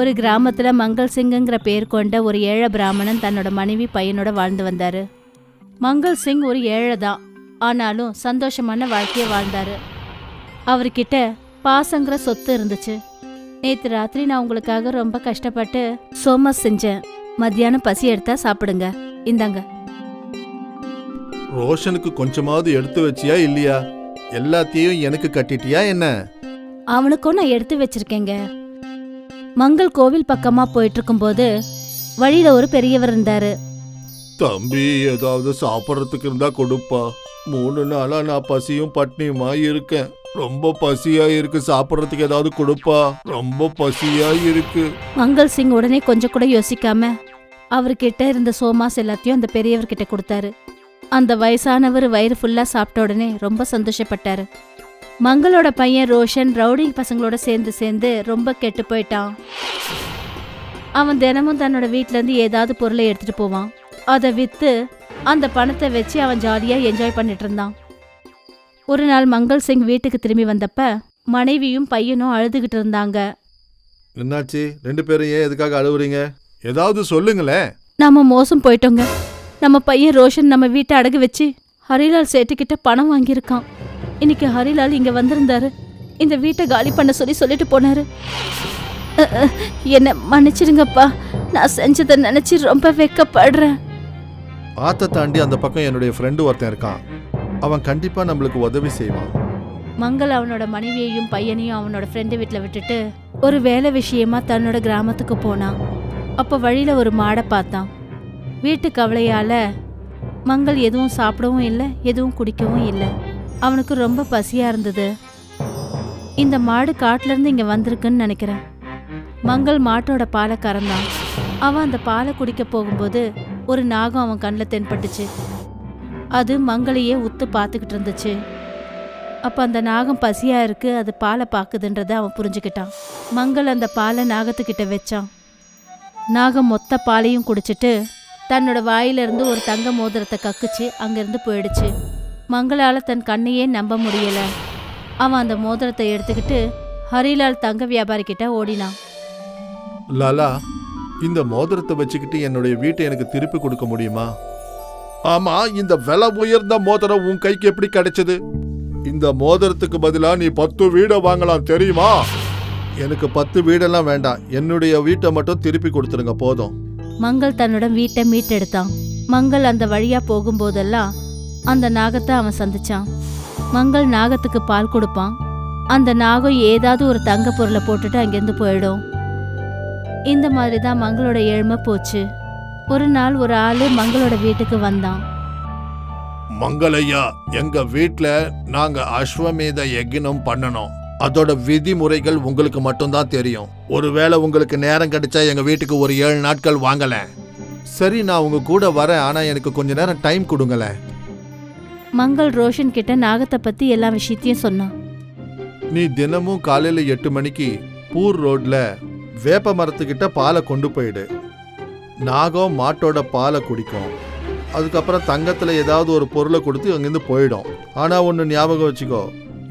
ஒரு கிராமத்துல மங்கள் சிங்குங்கிற பேர் கொண்ட ஒரு ஏழை பிராமணன் தன்னோட மனைவி பையனோட வாழ்ந்து வந்தாரு. மங்கள் சிங் ஒரு ஏழை தான் ஆனாலும் சந்தோஷமான வாழ்க்கைய வாழ்ந்தாரு. அவர்கிட்ட பாசங்கிற சொத்து இருந்துச்சு. நேத்து ராத்திரி நான் உங்களுக்காக ரொம்ப கஷ்டப்பட்டு சோமஸ் செஞ்சேன். மத்தியானம் பசி எடுத்தா சாப்பிடுங்க. இந்தாங்க. ரோஷனுக்கு கொஞ்சமாவது எடுத்து வச்சியா இல்லையா? எல்லாத்தையும் எனக்கு கட்டிட்டியா என்ன? அவனுக்கும் நான் எடுத்து வச்சிருக்கேங்க. மங்கள் கோவில் பக்கமா போயிட்டு இருக்கும்போது வழியில ஒரு பெரியவர் இருந்தாரு. தம்பி ஏதாவது சாப்பிட்றதுக்கு இருந்தா கொடுப்பா. மூணு நாளா நான் பசியும் பட்னியுமா இருக்கேன். ரொம்ப பசியா இருக்கு சாப்பிட்றதுக்கு ஏதாவது கொடுப்பா. ரொம்ப பசியா இருக்கு. மங்கள் சிங் உடனே கொஞ்சம் கூட யோசிக்காம அவர்கிட்ட இருந்த சோமாஸ் எல்லாத்தையும் அந்த பெரியவர்கிட்ட கொடுத்தாரு. அந்த வயசானவர் வயிறு ஃபுல்லா சாப்பிட்ட உடனே ரொம்ப சந்தோஷப்பட்டாரு. மங்களோட பையன் ரோஷன் ரவுடி பசங்களோட சேர்ந்து சேர்ந்து ரொம்ப கெட்டு போயிட்டான். அவன் தினமும் தன்னோட வீட்ல இருந்து ஏதாவது பொருளை எடுத்துட்டு போவான். அதை வித்து அந்த பணத்தை வச்சு அவன் ஜாலியா என்ஜாய் பண்ணிட்டு இருந்தான். ஒரு நாள் மங்கள் சிங் வீட்டுக்கு திரும்பி வந்தப்ப மனைவியும் பையனும் அழுதுகிட்டு இருந்தாங்க. என்னாச்சு? ரெண்டு பேரும் ஏன் எதுக்காக அழுவுறீங்க? ஏதாவது சொல்லுங்களேன். நாம மோசம் போயிட்டோங்க. நம்ம பையன் ரோஷன் நம்ம வீட்டை அடகு வச்சு ஹரிலால் சேட்டுக்கிட்ட பணம் வாங்கியிருக்கான். இன்னைக்கு ஹரிலால் இங்க வந்திருந்தாரு. இந்த வீட்டை காலி பண்ண சொல்லி சொல்லிட்டு போனாரு. என்னை மன்னிச்சிடுங்கப்பா நான் செஞ்சதை நினைச்சு ரொம்ப வெக்கப்படுறேன். ஆத்த தாண்டி அந்த பக்கம் என்னுடைய ஃப்ரெண்டு ஒருத்தன் இருக்கான். அவன் கண்டிப்பா நம்மளுக்கு உதவி செய்வான். மங்கள் அவனோட மனைவியையும் பையனையும் அவனோட ஃப்ரெண்டு வீட்டில் விட்டுட்டு ஒரு வேலை விஷயமா தன்னோட கிராமத்துக்கு போனான். அப்போ வழியில ஒரு மாடை பார்த்தான். வீட்டு கவலையால மங்கள் எதுவும் சாப்பிடவும் இல்லை எதுவும் குடிக்கவும் இல்லை. அவனுக்கு ரொம்ப பசியா இருந்தது. இந்த மாடு காட்டுல இருந்து இங்க வந்திருக்குன்னு நினைக்கிறேன். மங்கள் மாட்டோட பாலை கறந்தான். அவன் அந்த பாலை குடிக்க போகும்போது ஒரு நாகம் அவன் கண்ணில் தென்பட்டுச்சு. அது மங்களையே உத்து பார்த்துக்கிட்டு இருந்துச்சு. அப்போ அந்த நாகம் பசியா இருக்கு அது பாலை பார்க்குதுன்றத அவன் புரிஞ்சுக்கிட்டான். மங்கள் அந்த பாலை நாகத்துக்கிட்ட வச்சான். நாகம் மொத்த பாலையும் குடிச்சிட்டு தன்னோட வாயிலிருந்து ஒரு தங்க மோதிரத்தை கக்குச்சு அங்கேருந்து போயிடுச்சு. மங்களால தன் கண்ணையே நம்ப முடியல. அவன் அந்த மோதிரத்தை எடுத்துக்கிட்டு ஹரிலால் தங்க வியாபாரி கிட்ட ஓடினான். லாலா இந்த மோதிரத்தை வச்சுக்கிட்டு என்னுடைய வீட்டை எனக்கு திருப்பி கொடுக்க முடியுமா? ஆமா இந்த விலை உயர்ந்த மோதிரம் உன் கைக்கு எப்படி கிடைச்சது? இந்த மோதிரத்துக்கு பதிலா நீ பத்து வீடை வாங்கலாம் தெரியுமா? எனக்கு பத்து வீடெல்லாம் வேண்டாம். என்னுடைய வீட்டை மட்டும் திருப்பி கொடுத்துருங்க போதும். மங்கள் தன்னோட வீட்டை மீட்டெடுத்தான். மங்கள் அந்த வழியா போகும்போதெல்லாம் அந்த நாகத்தை அவன் சந்திச்சான். மங்கள் நாகத்துக்கு பால் கொடுப்பான். அந்த நாகம் ஏதாவது ஒரு தங்க பொருளை போட்டுட்டு அங்கேருந்து போயிடும். இந்த மாதிரி தான் மங்களோட ஏழ்மை போச்சு. ஒரு நாள் ஒரு ஆளு மங்களோட வீட்டுக்கு வந்தான். மங்களையா எங்க வீட்ல நாங்க அஸ்வமேத யக்னம் பண்ணணும். அதோட விதிமுறைகள் உங்களுக்கு மட்டும்தான் தெரியும். ஒருவேளை உங்களுக்கு நேரம் கிடைச்சா எங்க வீட்டுக்கு ஒரு ஏழு நாட்கள் வாங்கல சரி நான் உங்க கூட வரேன். ஆனா எனக்கு கொஞ்ச நேரம் டைம் கொடுங்களேன். மங்கள் ரோஷன் கிட்ட நாகத்தை பத்தி எல்லா விஷயத்தையும் சொன்னான் நீ தினமும் காலையில எட்டு மணிக்கு பூர் ரோட்ல வேப்ப மரத்துக்கிட்ட பாலை கொண்டு போயிடு. நாகம் மாட்டோட பாலை குடிக்கும். அதுக்கப்புறம் தங்கத்துல ஏதாவது ஒரு பொருளை கொடுத்து அங்கிருந்து போயிடும். ஆனா ஒன்று ஞாபகம் வச்சுக்கோ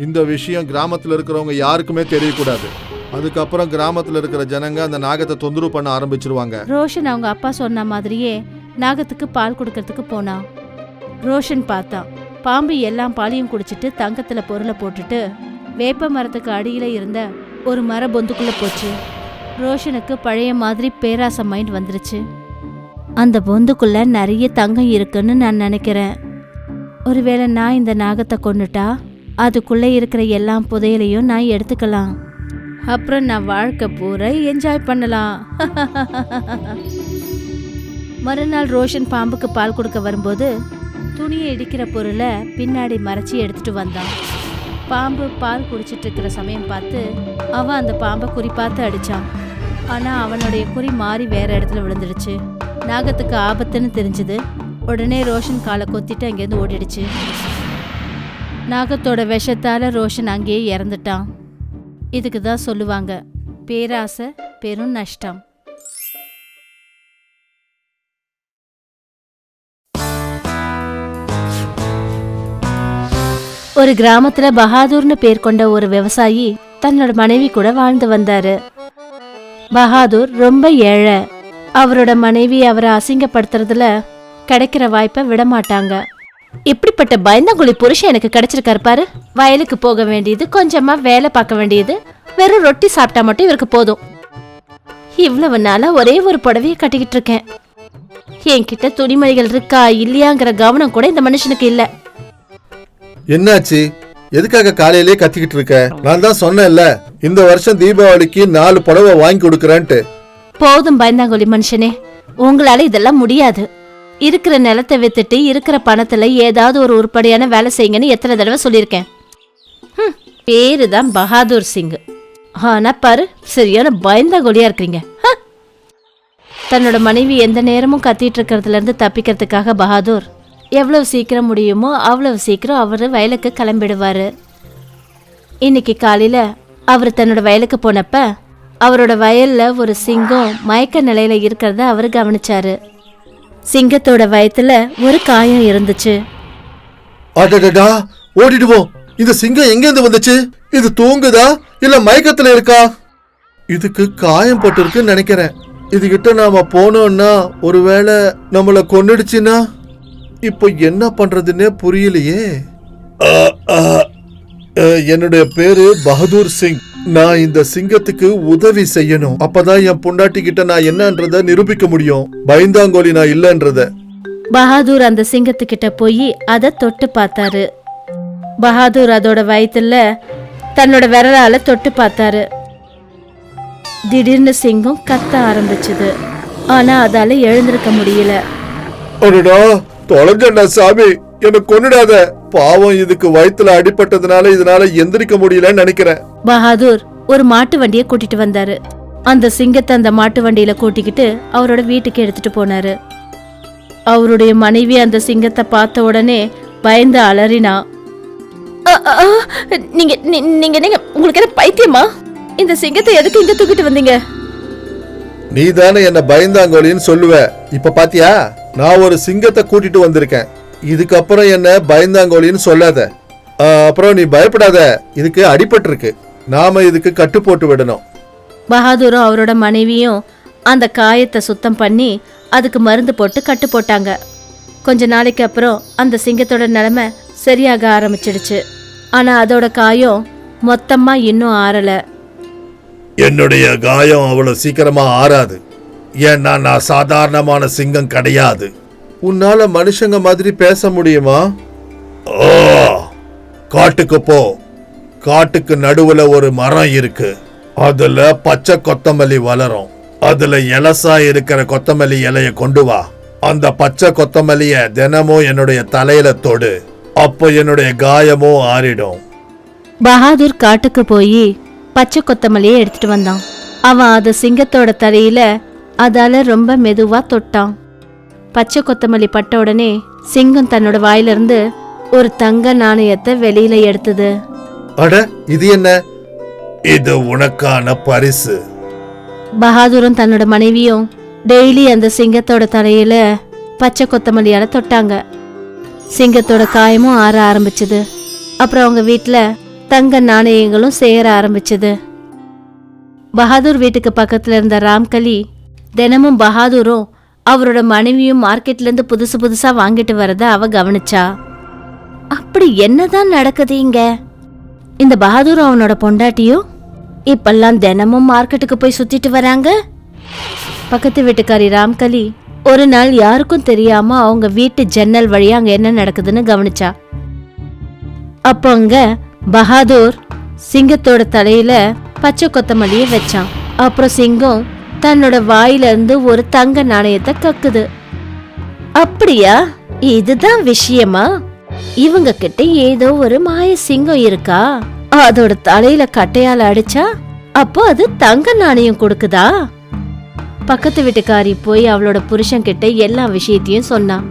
இந்த விஷயம் கிராமத்துல இருக்கிறவங்க யாருக்குமே தெரியக்கூடாது. அதுக்கப்புறம் கிராமத்துல இருக்கிற ஜனங்க அந்த நாகத்தை தொந்தரவு பண்ண ஆரம்பிச்சிருவாங்க. ரோஷன் அவங்க அப்பா சொன்ன மாதிரியே நாகத்துக்கு பால் கொடுக்கறதுக்கு போனான் ரோஷன் பார்த்தான் பாம்பு எல்லாம் பாலையும் குடிச்சிட்டு தங்கத்தில் பொருளை போட்டுட்டு வேப்ப மரத்துக்கு அடியில் இருந்த ஒரு மர பொந்துக்குள்ளே போச்சு. ரோஷனுக்கு பழைய மாதிரி பேராசை மைண்ட் வந்துருச்சு. அந்த பொந்துக்குள்ள நிறைய தங்கம் இருக்குன்னு நான் நினைக்கிறேன். ஒருவேளை நான் இந்த நாகத்தை கொண்டுட்டா அதுக்குள்ளே இருக்கிற எல்லா புதையலையும் நான் எடுத்துக்கலாம். அப்புறம் நான் வாழ்க்கை பூரா என்ஜாய் பண்ணலாம். மறுநாள் ரோஷன் பாம்புக்கு பால் கொடுக்க வரும்போது துணியை இடிக்கிற பொருளை பின்னாடி மறைச்சி எடுத்துட்டு வந்தான். பாம்பு பால் குடிச்சிட்டு இருக்கிற சமயம் பார்த்து அவன் அந்த பாம்பை குறி பார்த்து அடித்தான் ஆனால் அவனுடைய குறி மாறி வேற இடத்துல விழுந்துடுச்சு. நாகத்துக்கு ஆபத்துன்னு தெரிஞ்சது. உடனே ரோஷன் காலை கொத்திட்டு அங்கேருந்து ஓடிடுச்சு. நாகத்தோட விஷத்தால் ரோஷன் அங்கேயே இறந்துட்டான். இதுக்கு தான் சொல்லுவாங்க பேராசை பெரும் நஷ்டம். ஒரு கிராமத்துல பகாதூர்னு பேர் கொண்ட ஒரு விவசாயி தன்னோட மனைவி கூட வாழ்ந்து வந்தாரு. பஹாதூர் ரொம்ப ஏழை. அவரோட மனைவி அவரை அசிங்கப்படுத்துறதுல கிடைக்கிற வாய்ப்பை விட மாட்டாங்க. இப்படிப்பட்ட பயந்தங்குழி புருஷன் எனக்கு கிடைச்சிருக்காரு பாரு. வயலுக்கு போக வேண்டியது கொஞ்சமா வேலை பார்க்க வேண்டியது வெறும் ரொட்டி சாப்பிட்டா மட்டும் இவருக்கு போதும். இவ்வளவு நாளா ஒரே ஒரு புடவையை கட்டிக்கிட்டு இருக்கேன். என்கிட்ட துணிமணிகள் இருக்கா இல்லையாங்கிற கவனம் கூட இந்த மனுஷனுக்கு இல்லை. என்னாச்சு? எதுக்காக காலையிலே கத்திக்கிட்டு இருக்க? நான் தான் சொன்னேன்ல இந்த வருஷம் தீபாவளிக்கு நாலு புடவை வாங்கி கொடுக்கறேன்ட்டு. போதும் பயந்தாங்கொலி மனுஷனே உங்களால இதெல்லாம் முடியாது. இருக்கிற நிலத்தை வித்துட்டு இருக்கிற பணத்துல ஏதாவது ஒரு உருப்படியான வேலை செய்யுங்கன்னு எத்தனை தடவை சொல்லியிருக்கேன். பேரு தான் பகாதூர் சிங் ஆனா பாரு சரியான பயந்தாங்கொலியா இருக்கிறீங்க. ஹ! தன்னோட மனைவி எந்த நேரமும் கத்திட்டு இருக்கிறதுல இருந்து தப்பிக்கிறதுக்காக பகாதூர் எவ்வளவு சீக்கிரம் முடியுமோ அவ்வளவு சீக்கிரம் அவர் வயலுக்கு கிளம்பிடுவார். இன்னைக்கு காலையில் அவர் தன்னோட வயலுக்கு போனப்ப அவரோட வயலில் ஒரு சிங்கம் மயக்க நிலையில் இருக்கிறத அவர் கவனிச்சாரு. சிங்கத்தோட வயத்துல ஒரு காயம் இருந்துச்சு. அடடடா ஓடிடுவோம் இந்த சிங்கம் எங்க இருந்து வந்துச்சு? இது தூங்குதா? இல்ல மயக்கத்துல இருக்கா? இதுக்கு காயம் போட்டிருக்குன்னு நினைக்கிறேன். இதுகிட்ட நாம போனோம்னா ஒருவேளை நம்மள கொன்னுடுச்சுன்னா? இப்போ என்ன பண்றதுன்னே புரியலையே. என்னுடைய பேரு பகதூர் சிங். நான் இந்த சிங்கத்துக்கு உதவி செய்யணும். அப்பதான் என் பொண்டாட்டி கிட்ட நான் என்னன்றத நிரூபிக்க முடியும். பயந்தாங்கோலி நான் இல்லன்றத. பஹாதூர் அந்த சிங்கத்துக்கிட்ட போய் அதை தொட்டு பார்த்தாரு. பஹாதூர் அதோட வயித்துல தன்னோட விரலால தொட்டு பார்த்தாரு. திடீர்னு சிங்கம் கத்த ஆரம்பிச்சது. ஆனா அதால எழுந்திருக்க முடியல. தொலைஞ்சண்டா சாமி. என்ன கொன்னுடாத. பாவம் இதுக்கு வயித்துல அடிபட்டதுனால இதனால எந்திரிக்க முடியலன்னு நினைக்கிறேன். பஹாதூர் ஒரு மாட்டு வண்டியை கூட்டிட்டு வந்தாரு. அந்த சிங்கத்தை அந்த மாட்டு வண்டியில கூட்டிக்கிட்டு அவரோட வீட்டுக்கு எடுத்துட்டு போனாரு. அவருடைய மனைவி அந்த சிங்கத்தை பார்த்த உடனே பயந்து அலறினா "அ, அ, அ, நீங்க நீங்க நீங்க உங்களுக்கு என்ன பைத்தியமா? இந்த சிங்கத்தை எதுக்கு இங்க தூக்கிட்டு வந்தீங்க? நீ தானே என்ன பயந்தாங்கோலின்னு சொல்லுவ. இப்ப பாத்தியா? நான் ஒரு சிங்கத்தை கூட்டிட்டு வந்திருக்கேன். இதுக்கப்புறம் என்ன பயந்தாங்கோலின்னு சொல்லாத. அப்புறம் நீ பயப்படாத. இதுக்கு அடிபட்டிருக்கு. நாம இதுக்கு கட்டு போட்டு விடணும். பஹாதூரும் அவரோட மனைவியும் அந்த காயத்தை சுத்தம் பண்ணி அதுக்கு மருந்து போட்டு கட்டு போட்டாங்க. கொஞ்ச நாளைக்கு அப்புறம் அந்த சிங்கத்தோட நிலைமை சரியாக ஆரம்பிச்சிடுச்சு. ஆனா அதோட காயம் மொத்தமா இன்னும் ஆறல. என்னுடைய காயம் அவ்வளவு சீக்கிரமா ஆறாது. ஏன்னா நான் சாதாரணமான சிங்கம் கிடையாது. உன்னால மனுஷங்க மாதிரி பேச முடியுமா? ஓ காட்டுக்கு போ. காட்டுக்கு நடுவுல ஒரு மரம் இருக்கு. அதுல பச்சை கொத்தமல்லி வளரும். அதுல இலசா இருக்கிற கொத்தமல்லி இலைய கொண்டு வா. அந்த பச்சை கொத்தமல்லிய தினமும் என்னுடைய தலையில தொடு. அப்போ என்னுடைய காயமும் ஆறிடும். பஹாதூர் காட்டுக்கு போய் பச்சை கொத்தமல்லியை எடுத்துட்டு வந்தான். அவன் அது சிங்கத்தோட தலையில அதால ரொம்ப மெதுவா தொட்டான். பச்சை கொத்தமல்லி பட்ட உடனே சிங்கம் தன்னோட வாயிலிருந்து ஒரு தங்க நாணயத்தை வெளியில எடுத்தது. அட இது என்ன? இது உனக்கான பரிசு. பஹாதூரும் தன்னோட மனைவியும் டெய்லி அந்த சிங்கத்தோட தலையில பச்சை கொத்தமல்லியால தொட்டாங்க. சிங்கத்தோட காயமும் ஆற ஆரம்பிச்சது. அப்புறம் அவங்க வீட்ல தங்க நாணயங்களும் சேர ஆரம்பிச்சது. பஹாதூர் வீட்டுக்கு பக்கத்துல இருந்த ராம்கலி தினமும் பஹாதூரும் அவரோட மனைவியும் மார்க்கெட்லேருந்து புதுசு புதுசாக வாங்கிட்டு வரத அவ கவனிச்சா. அப்படி என்னதான் நடக்குது இங்க? இந்த பஹாதூர் அவனோட பொண்டாட்டியும் இப்பெல்லாம் தினமும் மார்க்கெட்டுக்கு போய் சுத்திட்டு வராங்க? பக்கத்து வீட்டுக்காரி ராம்கலி ஒரு நாள் யாருக்கும் தெரியாம அவங்க வீட்டு ஜன்னல் வழியா அங்க என்ன நடக்குதுன்னு கவனிச்சா. அப்போ அங்க பஹாதூர் சிங்கத்தோட தலையில பச்சை கொத்தமல்லியை வச்சான். அப்புறம் சிங்கம் தன்னோட வாயிலிருந்து ஒரு தங்க நாணயத்தை கக்குது. அப்படியா? இதுதான் விஷயமா? இவங்க கிட்ட ஏதோ ஒரு மாய சிங்கம் இருக்கா? அதோட தலையில கட்டையால அடிச்சா? அப்போ அது தங்க நாணயம் கொடுக்குதா? பக்கத்து வீட்டுக்காரி போய் அவளோட புருஷன் கிட்ட எல்லா விஷயத்தையும் சொன்னான்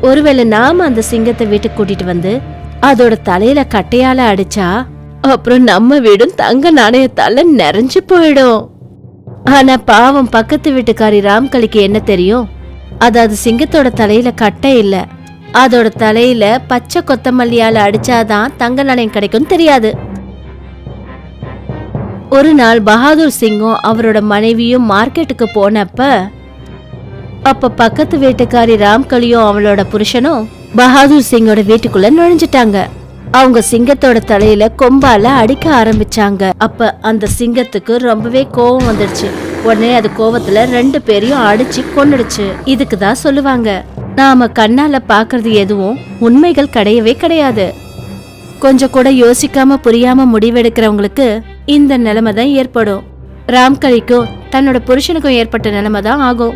ஒருவேளை நாம அந்த சிங்கத்தை வீட்டுக்கு கூட்டிட்டு வந்து அதோட தலையில கட்டையால அடிச்சா அப்புறம் நம்ம வீடும் தங்க நாணயத்தால நிறைஞ்சு போயிடும். ஆனா பாவம் பக்கத்து வீட்டுக்காரி ராம்கலிக்கு என்ன தெரியும்? அது அது சிங்கத்தோட தலையில கட்டை இல்ல. அதோட தலையில பச்சை கொத்தமல்லியால அடிச்சாதான் தங்க நாணயம் கிடைக்கும் தெரியாது. ஒரு நாள் பகாதூர் சிங்கும் அவரோட மனைவியும் மார்க்கெட்டுக்கு போனப்ப அப்ப பக்கத்து வீட்டுக்காரி ராம்கலியும் அவளோட புருஷனும் பகாதூர் சிங்கோட வீட்டுக்குள்ள நுழைஞ்சிட்டாங்க. அவங்க சிங்கத்தோட தலையில கொம்பால அடிக்க ஆரம்பிச்சாங்க. அப்ப அந்த சிங்கத்துக்கு ரொம்பவே கோவம் வந்துடுச்சு. உடனே அது கோவத்துல ரெண்டு பேரையும் அடிச்சு கொன்னுடுச்சு. இதுக்கு தான் சொல்லுவாங்க நாம கண்ணால பாக்குறது எதுவும் உண்மைகள் கிடையவே கிடையாது. கொஞ்சம் கூட யோசிக்காம புரியாம முடிவெடுக்கிறவங்களுக்கு இந்த நிலைமை தான் ஏற்படும். ராம்கலிக்கும் தன்னோட புருஷனுக்கும் ஏற்பட்ட நிலைமை தான் ஆகும்.